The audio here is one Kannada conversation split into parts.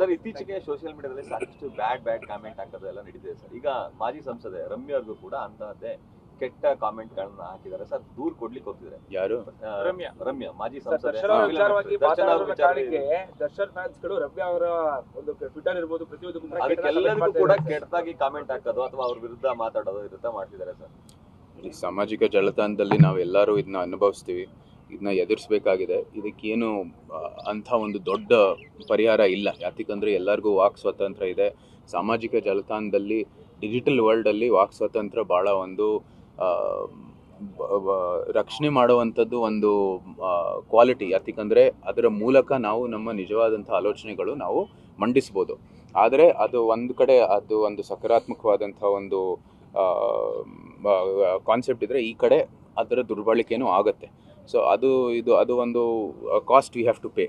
ಸರ್ ಇತ್ತೀಚೆಗೆ ಸೋಷಿಯಲ್ ಮೀಡಿಯಾದಲ್ಲಿ ಸಾಕಷ್ಟು ಬ್ಯಾಡ್ ಬ್ಯಾಡ್ ಕಾಮೆಂಟ್ ಹಾಕೋದೆಲ್ಲ ನಡೀತಿದೆ ಸರ್ ಈಗ ಮಾಜಿ ಸಂಸದೆ ರಮ್ಯ ಅವ್ರಿಗೂ ಕೂಡ ಅಂತಹದ್ದೇ ಕೆಟ್ಟ ಕಾಮೆಂಟ್ ಗಳನ್ನ ಹಾಕಿದ್ದಾರೆ. ಸರ್ ದೂರ್ ಕೊಡ್ಲಿಕ್ಕೆ ಹೋಗ್ತಿದ್ರೆ ಯಾರು? ರಮ್ಯಾ. ರಮ್ಯಾ ಮಾಜಿ ಸರ್, ಸಂಸದೆ ದರ್ಶನ್ ಫ್ಯಾನ್ಸ್ಗಳು ರಮ್ಯಾ ಅವರ ಒಂದು ಟ್ವಿಟರ್ ಇರ್ಬೋದು ಪ್ರತಿಯೊಂದು ಕೂಡ ಕೆಟ್ಟದಾಗಿ ಅದಕ್ಕೆಲ್ಲರಿಗೂ ಕೂಡ ಕೆಟ್ಟದಾಗಿ ಕಾಮೆಂಟ್ ಹಾಕೋದು ಅಥವಾ ಅವ್ರ ವಿರುದ್ಧ ಮಾತಾಡೋದು ವಿರುದ್ಧ ಮಾಡ್ತಿದ್ದಾರೆ ಸರ್ ಈ ಸಾಮಾಜಿಕ ಜಾಲತಾಣದಲ್ಲಿ ನಾವೆಲ್ಲರೂ ಇದನ್ನ ಅನುಭವಿಸ್ತೀವಿ. ಇದನ್ನ ಎದುರಿಸ್ಬೇಕಾಗಿದೆ. ಇದಕ್ಕೇನು ಅಂಥ ಒಂದು ದೊಡ್ಡ ಪರಿಹಾರ ಇಲ್ಲ. ಯಾಕಂದರೆ ಎಲ್ಲರಿಗೂ ವಾಕ್ ಸ್ವಾತಂತ್ರ್ಯ ಇದೆ. ಸಾಮಾಜಿಕ ಜಾಲತಾಣದಲ್ಲಿ, ಡಿಜಿಟಲ್ ವರ್ಲ್ಡಲ್ಲಿ ವಾಕ್ ಸ್ವಾತಂತ್ರ್ಯ ಭಾಳ ಒಂದು ರಕ್ಷಣೆ ಮಾಡುವಂಥದ್ದು ಒಂದು ಕ್ವಾಲಿಟಿ. ಯಾಕಂದರೆ ಅದರ ಮೂಲಕ ನಾವು ನಮ್ಮ ನಿಜವಾದಂಥ ಆಲೋಚನೆಗಳು ನಾವು ಮಂಡಿಸ್ಬೋದು. ಆದರೆ ಅದು ಒಂದು ಕಡೆ ಅದು ಒಂದು ಸಕಾರಾತ್ಮಕವಾದಂಥ ಒಂದು ಕಾನ್ಸೆಪ್ಟ್ ಇದ್ದರೆ ಈ ಕಡೆ ಅದರ ದುರ್ಬಳಕೆಯೂ ಆಗುತ್ತೆ. ಸೊ ಅದು ಇದು, ಅದು ಒಂದು cost we have to pay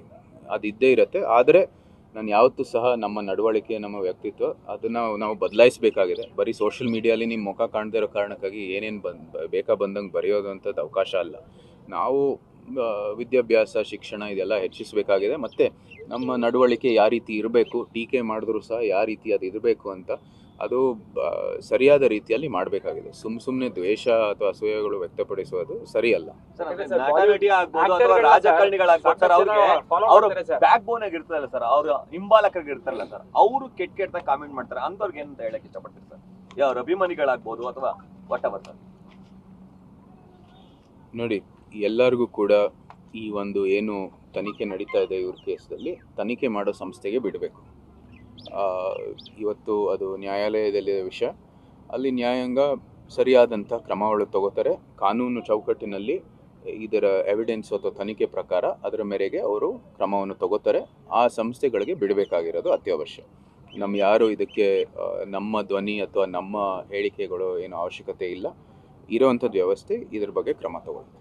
ಅದು ಇದ್ದೇ ಇರುತ್ತೆ. ಆದರೆ ನಾನು ಯಾವತ್ತೂ ಸಹ ನಮ್ಮ ನಡವಳಿಕೆ, ನಮ್ಮ ವ್ಯಕ್ತಿತ್ವ ಅದನ್ನು ನಾವು ಬದಲಾಯಿಸಬೇಕಾಗಿದೆ. ಬರೀ ಸೋಷಿಯಲ್ ಮೀಡಿಯಲ್ಲಿ ನಿಮ್ಮ ಮುಖ ಕಾಣದೇ ಕಾರಣಕ್ಕಾಗಿ ಏನೇನು ಬಂದ್, ಬೇಕಾ ಬಂದಂಗೆ ಬರೆಯೋದು ಅಂಥದ್ದು ಅವಕಾಶ ಅಲ್ಲ. ನಾವು ವಿದ್ಯಾಭ್ಯಾಸ ಶಿಕ್ಷಣ ಇದೆಲ್ಲ ಹೆಚ್ಚಿಸಬೇಕಾಗಿದೆ. ಮತ್ತು ನಮ್ಮ ನಡವಳಿಕೆ ಯಾವ ರೀತಿ ಇರಬೇಕು ಟೀಕೆ ಮಾಡಿದ್ರೂ ಸಹ ಯಾವ ರೀತಿ ಅದು ಇರಬೇಕು ಅಂತ ಅದು ಸರಿಯಾದ ರೀತಿಯಲ್ಲಿ ಮಾಡಬೇಕಾಗಿದೆ. ಸುಮ್ ಸುಮ್ಮನೆ ದ್ವೇಷ ಅಥವಾ ಅಸೂಯೆಗಳು ವ್ಯಕ್ತಪಡಿಸುವುದು ಸರಿಯಲ್ಲ. ಇರ್ತಾರಲ್ಲ ಸರ್ ಅವ್ರ ಹಿಂಬಾಲಕರಿಗೆ ಇರ್ತಾರಲ್ಲ ಸರ್ ಅವರು ಕೆಟ್ಟ ಕೆಟ್ಟ ಕಾಮೆಂಟ್ ಮಾಡ್ತಾರೆ. ಅಂತವ್ರಿಗೆ ಏನಂತ ಹೇಳಕ್ ಇಷ್ಟಪಡ್ತೀರಿ ಸರ್? ಯಾವ ಅಭಿಮಾನಿಗಳಾಗ್ಬೋದು ಅಥವಾ ವಾಟ್ ಸರ್? ನೋಡಿ ಎಲ್ಲರಿಗೂ ಕೂಡ ಈ ಒಂದು ಏನು ತನಿಖೆ ನಡೀತಾ ಇದೆ ಇವ್ರ ಕೇಸಲ್ಲಿ ತನಿಖೆ ಮಾಡೋ ಸಂಸ್ಥೆಗೆ ಬಿಡಬೇಕು. ಇವತ್ತು ಅದು ನ್ಯಾಯಾಲಯದಲ್ಲಿ ವಿಷಯ. ಅಲ್ಲಿ ನ್ಯಾಯಾಂಗ ಸರಿಯಾದಂಥ ಕ್ರಮಗಳು ತಗೋತಾರೆ. ಕಾನೂನು ಚೌಕಟ್ಟಿನಲ್ಲಿ ಇದರ ಎವಿಡೆನ್ಸ್ ಅಥವಾ ತನಿಖೆ ಪ್ರಕಾರ ಅದರ ಮೇರೆಗೆ ಅವರು ಕ್ರಮವನ್ನು ತಗೋತಾರೆ. ಆ ಸಂಸ್ಥೆಗಳಿಗೆ ಬಿಡಬೇಕಾಗಿರೋದು ಅತ್ಯವಶ್ಯ. ನಮ್ಮ ಯಾರು ಇದಕ್ಕೆ ನಮ್ಮ ಧ್ವನಿ ಅಥವಾ ನಮ್ಮ ಹೇಳಿಕೆಗಳು ಏನು ಅವಶ್ಯಕತೆ ಇಲ್ಲ. ಇರೋವಂಥದ್ದು ವ್ಯವಸ್ಥೆ ಇದ್ರ ಬಗ್ಗೆ ಕ್ರಮ ತಗೊಳ್ಳುತ್ತೆ